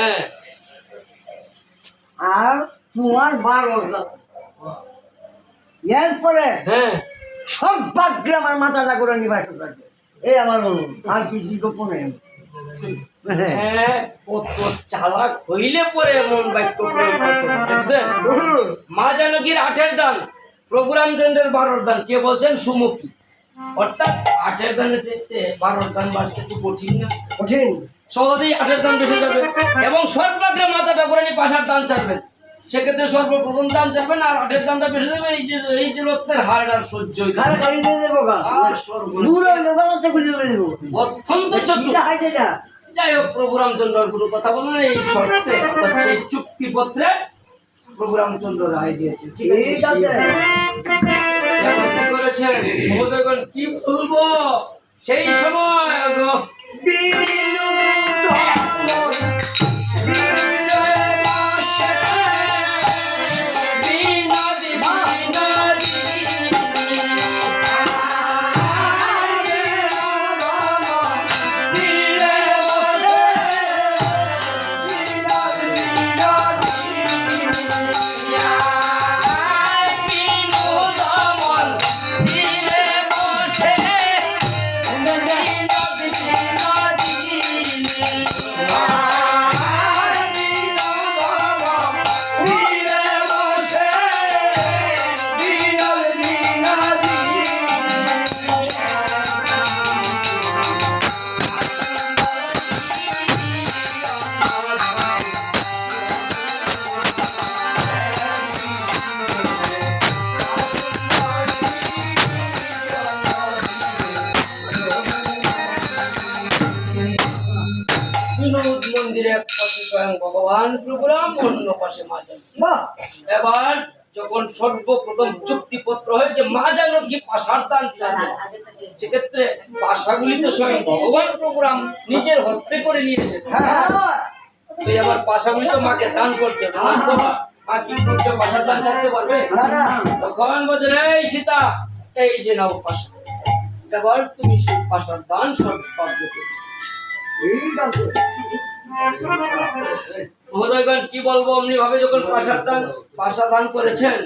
হ্যাঁ আর তোমার বারো এরপরে হ্যাঁ। সব বাগ্রে আমার মাথাটা করে নিবাস এই আমার আর কিছু গোপনে হ্যাঁ কত চালাক হইলে পরে এমন বাক্য দেখছেন? মা জানকীর আঠের দান প্রভু রামচন্দ্রের বারোর দান। কে বলছেন? সুমুখী। অর্থাৎ আঠের দানের চাইতে বারোর দান বাঁচতে একটু কঠিন না। কঠিন। সহজেই আঠের দাম বেসে যাবে। এবং সর্বাগ্রে মাথাটা করে নিয়ে পাশার দান চাইবেন সেক্ষেত্রে সর্বপ্রথম দান চাইবেন আর আঠের দানটা বেসে যাবে এই যে এই যে রত্নের হার আর সহ্য অত্যন্ত যাই হোক প্রভু রামচন্দ্র গুরু কথা বলেন এই শর্তে সেই চুক্তিপত্রে প্রভু রামচন্দ্র রায় দিয়েছে ঠিক আছে করেছেন। কি বলব? সেই সময় ভগবান প্রভুরাম অন্য পাশে মা এবার যখন সর্বপ্রথম চুক্তিপত্র হয়েছে কি পাশার দান চাবে সেক্ষেত্রে পাশাগুলি তো স্বয়ং ভগবান প্রোগ্রাম নিজের হস্তে করে নিয়ে এসেছে। হ্যাঁ হ্যাঁ। তুই আবার পাশাগুলি তো মাকে দান করতে তো মা কি করতে পাশার দান চাইতে পারবে তখন বলছে এই সীতা এই যে নাও পাশা এবার তুমি সেই পাশার দান সর্বাগ্য করছ ঠিক আছে মহোদয়গণ, কি বলব অমনি ভাবে যখন পাশা করেছেন,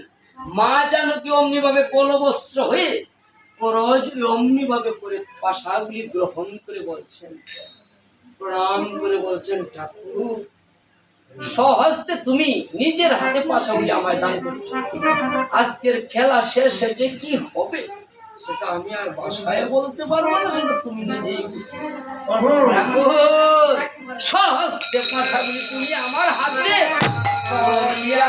মা যেন কি অমনি ভাবে পলবস্ত্র হয়ে করজুরি অমনি ভাবে করে পাশাগুলি গ্রহণ করে বলছেন, প্রণাম করে বলছেন, ঠাকুর সহস্তে তুমি নিজের হাতে পাশাগুলি আমায় দান করেছ আজকের খেলা শেষে যে কি হবে, সেটা আমি আর বাসায় বলতে পারব না, সেটা তুমি নিজেই বুঝতে। ঠাকুর সহস্তে পাশাগুলি তুমি আমার হাতে করিয়া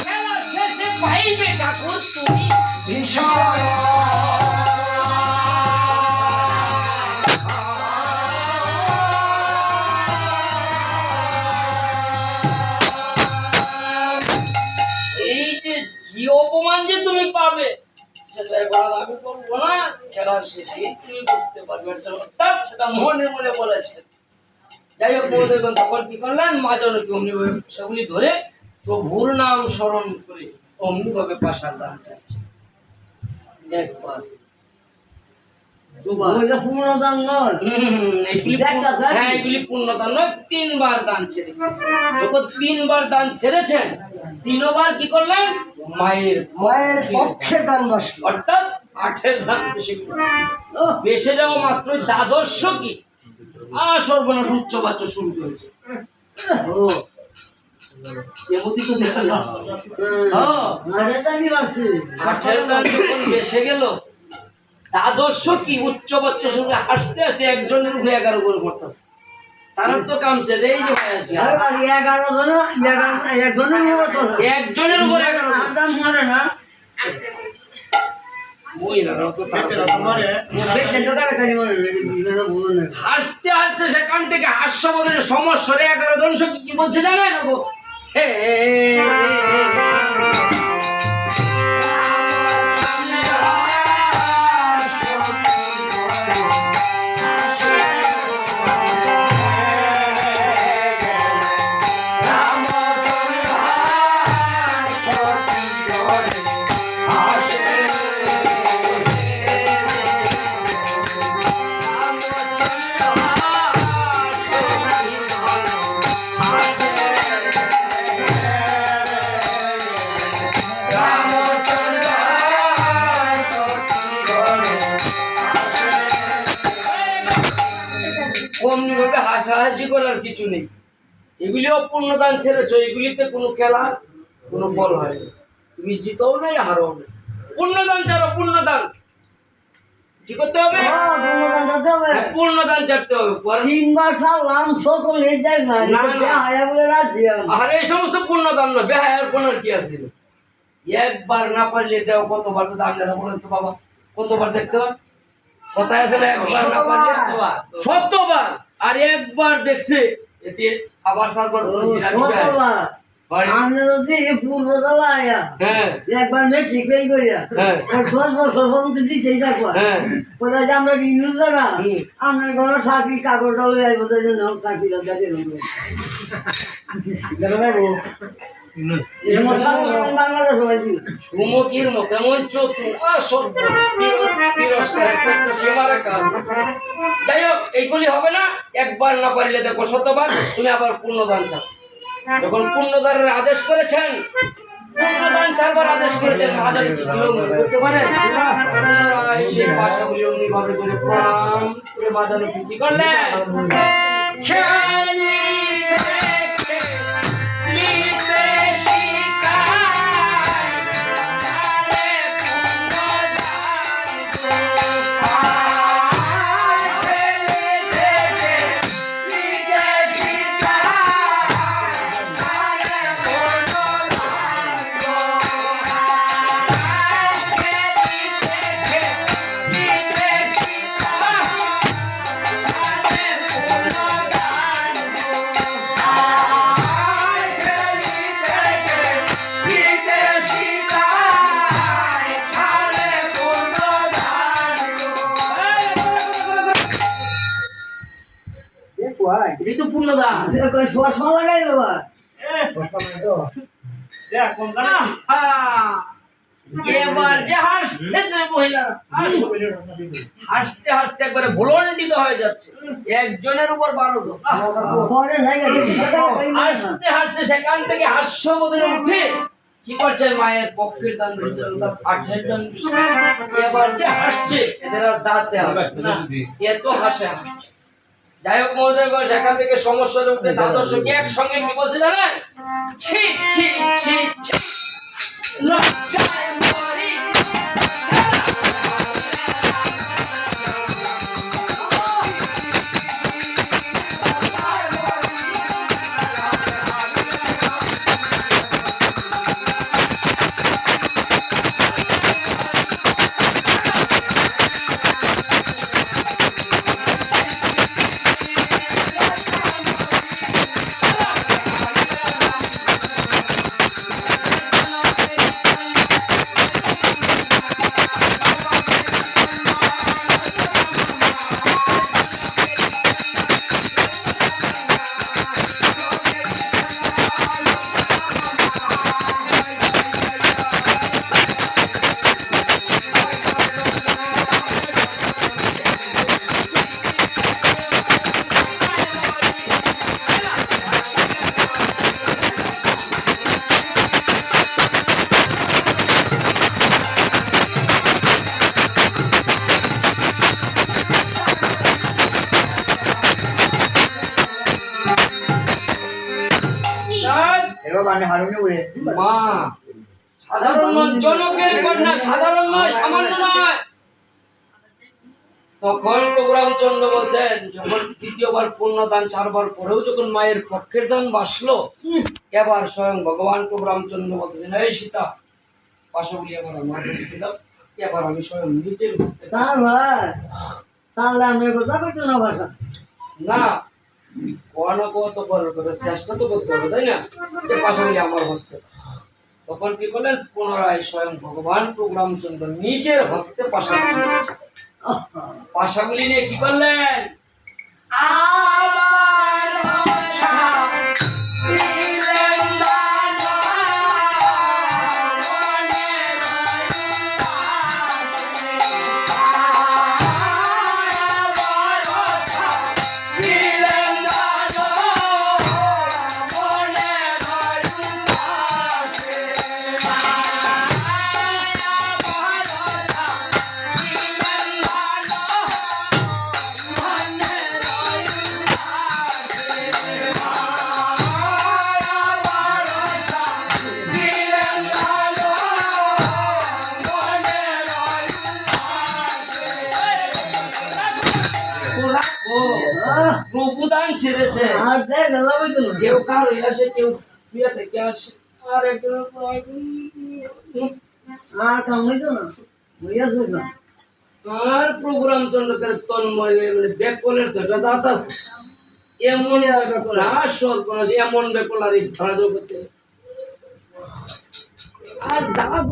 খেলা কি অপমান যে তুমি পাবে সেটা আমি বলব না। খেলার শেষে তুমি বুঝতে অর্থাৎ সেটা মনে মনে বলেছেন যাই হোক মহোদয়গণ তখন কি করলেন? মা জনকে সেগুলি ধরে প্রভুর নাম স্মরণ করে অমনি ভাবে পাশার দান চাচ্ছে। একবার। নয়। হ্যাঁ এগুলি পূর্ণদান নয় তিনবার দান ছেড়েছেন যখন তিনবার দান ছেড়েছেন তিনবার কি করলেন? মায়ের মায়ের পক্ষে দান বসল। অর্থাৎ আঠের দান বেশি। বেসে যাওয়া মাত্রই দ্বাদশ কি? আর সর্বনাশ উচ্চ বাচ্চ শুরু করেছে। ও এমতি তো দেখা যায় আরে দানি বাসি আঠের দান যখন বেসে গেল দ্বাদশ কি? উচ্চ বাচ্চ শুরু হাসতে হাসতে একজনের উপরে এগারো করে তারা তো কামছে এই যে আছে। এগারো জন এগারো একজনের উপরে এগারো মরে না হাসতে হাসতে সেখান থেকে হাস্যবোধের সমস্যরে এগারো জন সখী কি বলছে জানেন হাসাহাসি করার কিছু নেই। এগুলিও পূর্ণদান ছেড়েছ এগুলিতে কোনো খেলার কোনো বল হয় না। তুমি জিতও নাই হারও নাই। পূর্ণদান ছাড়ো পূর্ণদান। কি করতে হবে? হ্যাঁ। হ্যাঁ, পূর্ণদান হবে। তিনবার সালাম সকল এই না না, না। বলে রাজি আমি। আর এই সমস্ত পূর্ণদান না বেহায়ার কোনার কি আছে? একবার না পারলে দেও কতবার তো দাম বলেন তো বাবা। কতবার দেখতে হয়? কথায় আছে না একবার না পারলে শতবার। আর একবার দেখছে এতে আবার সারবার। বাড়ি- যদি এই আয়া হ্যাঁ। একবার ফেল করিয়া হ্যাঁ। দশ বছর পর্যন্ত দিতেই থাকব হ্যাঁ। কোথায় যে আমরা করা হুম। আপনার ঘরে চাকরি কাগজ ডালে আইব চাকরি দাদা বাংলাদেশ এইগুলি হবে না, একবার না দেখো শতবার, তুমি আবার পূর্ণদান চাও। যখন পূর্ণদানের আদেশ করেছেন, পূর্ণদান চারবার আদেশ করেছেন সেই ভাষাগুলি অমনিভাবে করে প্রণাম করে কি করলেন। ঋতু পূর্ণদান চশমা লাগাই বাবা এবার যে হাসতেছে মহিলা হাসতে হাসতে একবারে ভুলন্ডিত হয়ে যাচ্ছে। একজনের উপর বারো হাসতে হাসতে সেখান থেকে হাস্য মধ্যে উঠে কি করছে মায়ের পক্ষের দান আঠের এবার যে হাসছে এদের আর দাঁত দেওয়া এত হাসে হাসে। যাই হোক মহোদয়গণ সেখান থেকে সমস্যা রূপে দ্বাদশ কি একসঙ্গে কি বলতে জানেন? ছি ছি ছি ছি। লজ্জায় মা সাধারণ জনকের কন্যা সাধারণ নয় সামান্য নয়। তখন প্রোগ্রাম চন্দ্র বলছেন যখন দ্বিতীয়বার পূর্ণদান চারবার পরেও যখন মায়ের পক্ষের দান বাসলো এবার স্বয়ং ভগবান প্রোগ্রাম চন্দ্র বলতেছেন এই সীতা পাশাগুলি এবার আমার কাছে দিলাম এবার আমি স্বয়ং নিজের হস্তে তার ভাই তাহলে আমি কথা কইতো না না কোয়া তো করার কথা চেষ্টা তো করতে হবে তাই না যে পাশাগুলি আমার হস্তে তখন কি করলেন পুনরায় স্বয়ং ভগবান প্রোগ্রাম চন্দ্র নিজের হস্তে পাশাগুলি নিয়েছেন। পাশাগুলি নিয়ে কি করলেন আবার ছেড়েছে। আর দেখ আল্লাহ বলতো। কেউ কার আসে কেউ শুয়ে থেকে আসে। আর একজন আর কাম হইতো না। যাবে না। আর প্রোগ্রাম চন্দ্রকের তন্ময় মানে বেকলের তো একটা দাঁত আছে। এমন আর সর্বনাশ এমন বেকল আর ধরা জগতে আর দাঁত